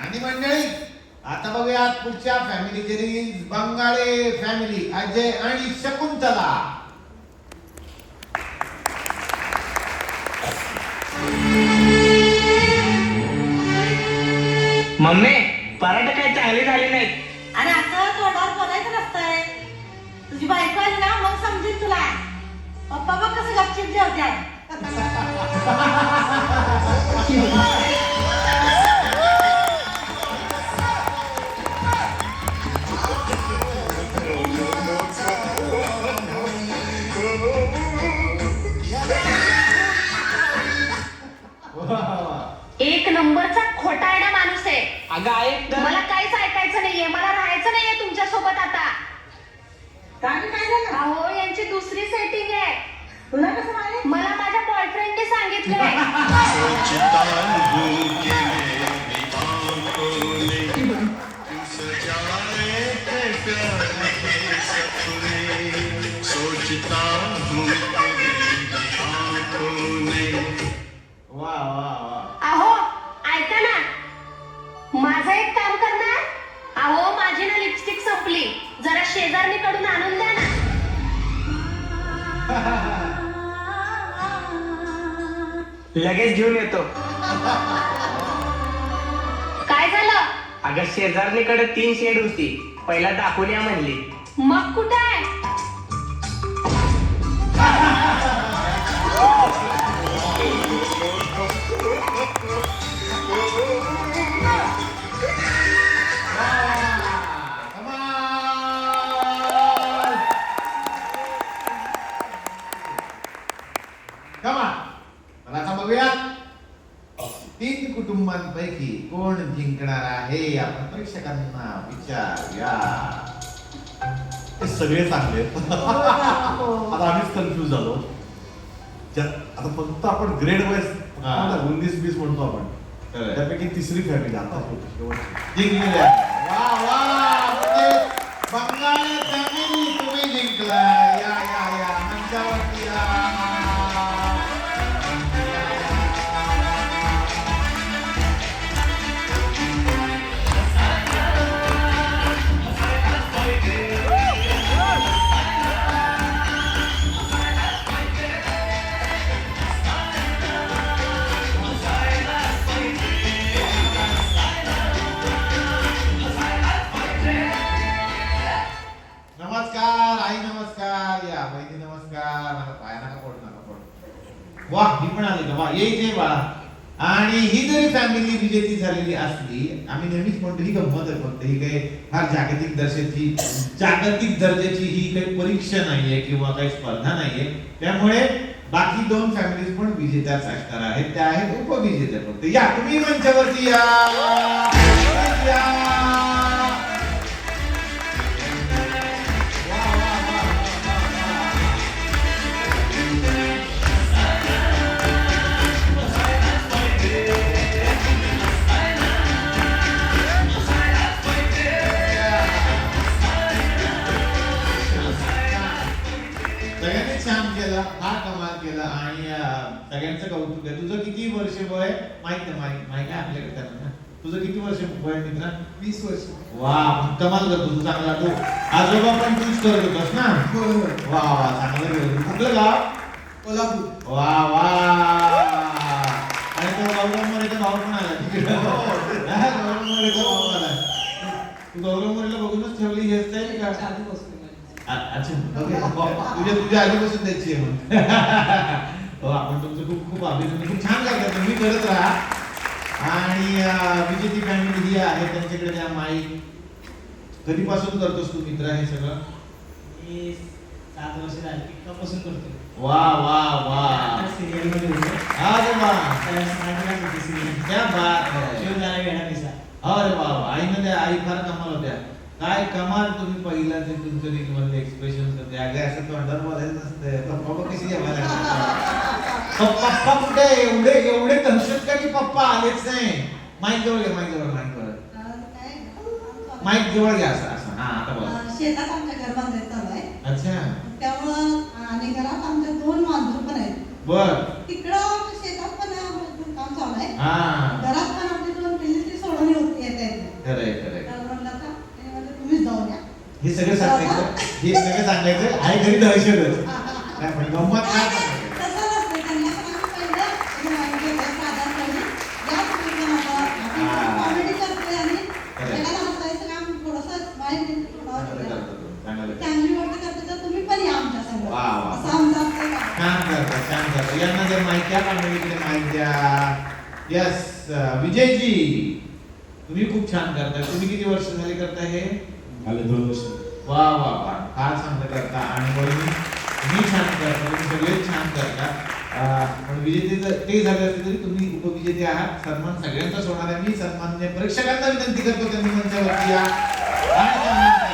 आणि मंडळी आता बघूयात पुढच्या फॅमिलीचे रील्स बंगाळे फॅमिली अजय आणि शकुंतला. मम्मी पराठे काही चांगले झाले नाहीत? आणि असं तोंडावर बोलायचं नसतंय तुझी बायको आली ना मग समजेल तुला. पप्पा बघ कसं गपचिप जेवत्यात. अगं ऐक तर. मला काहीच ऐकायचं नाहीये. मला राहायचं नाहीये तुमच्यासोबत आता. काय काय झालं? अहो यांची दुसरी सेटिंग आहे. तुला कसं माहिती? मला माझ्या बॉयफ्रेंडने सांगितलंय. सोचता हूँ कि मेरी माझं एक काम करणार? अहो माझी ना लिपस्टिक संपली. जरा शेजारणीकडून आणून द्या ना. लगेच घेऊन येतो. काय झालं? अगं शेजारणीकडे तीन शेड होती. पहिला दाखवून या म्हणली. मग कुठे आहे? कुटुंबांपैकी कोण जिंकणार आहे? आपण प्रेक्षकांना विचारूया. ते सगळे चांगले आहेत. आता आम्हीच कन्फ्युज झालो. आता फक्त आपण ग्रेड वाईज हा. उन्नीस वीस म्हणतो आपण. त्यापैकी तिसरी फॅमिली आता जिंकलेल्या वा वा म्हणजे बंगाल फॅमिली तुम्ही जिंकला वा ही पण आली का वा ये वा बाळा आणि ही जरी फॅमिली विजेती झालेली असली आम्ही नेहमीच म्हणतो ही गंमत आहे फक्त? ही काही फार जागतिक दर्जाची जागतिक दर्जाची ही काही परीक्षा नाहीये किंवा काही स्पर्धा नाहीये. त्यामुळे बाकी दोन फॅमिलीज पण विजेत्याच असणार आहेत. त्या आहेत उपविजेत्या फक्त. या तुम्ही मंचावरती या. सगळ्यांनी छान केलं फार कमाल केलं आणि सगळ्यांचं कौतुक आहे. तुझं किती वर्ष वय? माहीत माहीत माहीत आहे आपल्याकडे त्यांना तुझं किती वर्ष वय मित्रा? वीस वर्ष. वा कमाल कर तुझं चांगला तू. आजोबा पण तूच करत होतास ना? वा वा चांगलं केलं. कुठलं गाव? कोल्हापूर. वा वा. आणि तो गौरव मोरेचा भाऊ पण आला. तिकडे गौरव मोरेचा भाऊ आला. तू गौरव मोरेला बघूनच ठेवली ही हेअरस्टाईल का? आधीपासून अच्छा. तुझ्या तुझ्या आधीपासून आहे मग हो आपण तुमचं खूप खूप अभिनंदन. खूप छान करता तुम्ही करत राहा. आणि विजेती फॅमिली ही आहे. त्यांच्याकडे त्या माईक कधीपासून करतोस तू मित्र हे सगळं? मी सात वर्ष झाली. पिकापासून करतो वा वा वा. सिरियलमध्ये होतो. अरे वा. क्या बात है. शिव झाला वेळा पिसा अरे वा वा. आईनं त्या आई फार कमाल होत्या. काय कमाल तुम्ही पहिला ते तुमचं रील मधले एक्सप्रेशन होते. अगं असं तोंडावर बोलायचं नसतं पप्पा कशी यायला पप्पा पप्पा कुठे? एवढे एवढे तनशत का की पप्पा आलेच नाही? माईक जवळ घ्या माईक जवळ माईक जवळ. माईक जवळ घ्या असं असं. हा आता बोला. शेतात आमच्या घर बांधायचं चालू आहे. अच्छा. त्यामुळं आणि घरात आमच्या दोन मांजर पण आहेत. बर. तिकडं शेतात पण काम चालू आहे. हा घरात पण आपली दोन पिल्ली ती सोडून येत- येते हे सगळं सांगायचं हे सगळं सांगायचं. आहे घरी दहशतच. नाही पण गंमत काय काम. करतो करतो. यांना जर माहिती यस विजयजी तुम्ही खूप छान करता तुम्ही किती वर्ष झाली करता हे? आले दोन दिवस वा वा वा. फार चांगलं करता आणि म्हणून मी छान करतो. सगळे छान करता. पण विजेतेचं ते झाले असलं तरी तुम्ही उपविजेते आहात. सन्मान सगळ्यांचाच होणार आहे. मी सन्मान्य प्रेक्षकांना विनंती करतो त्यांनी त्यांच्या वरती या. आणि सन्मान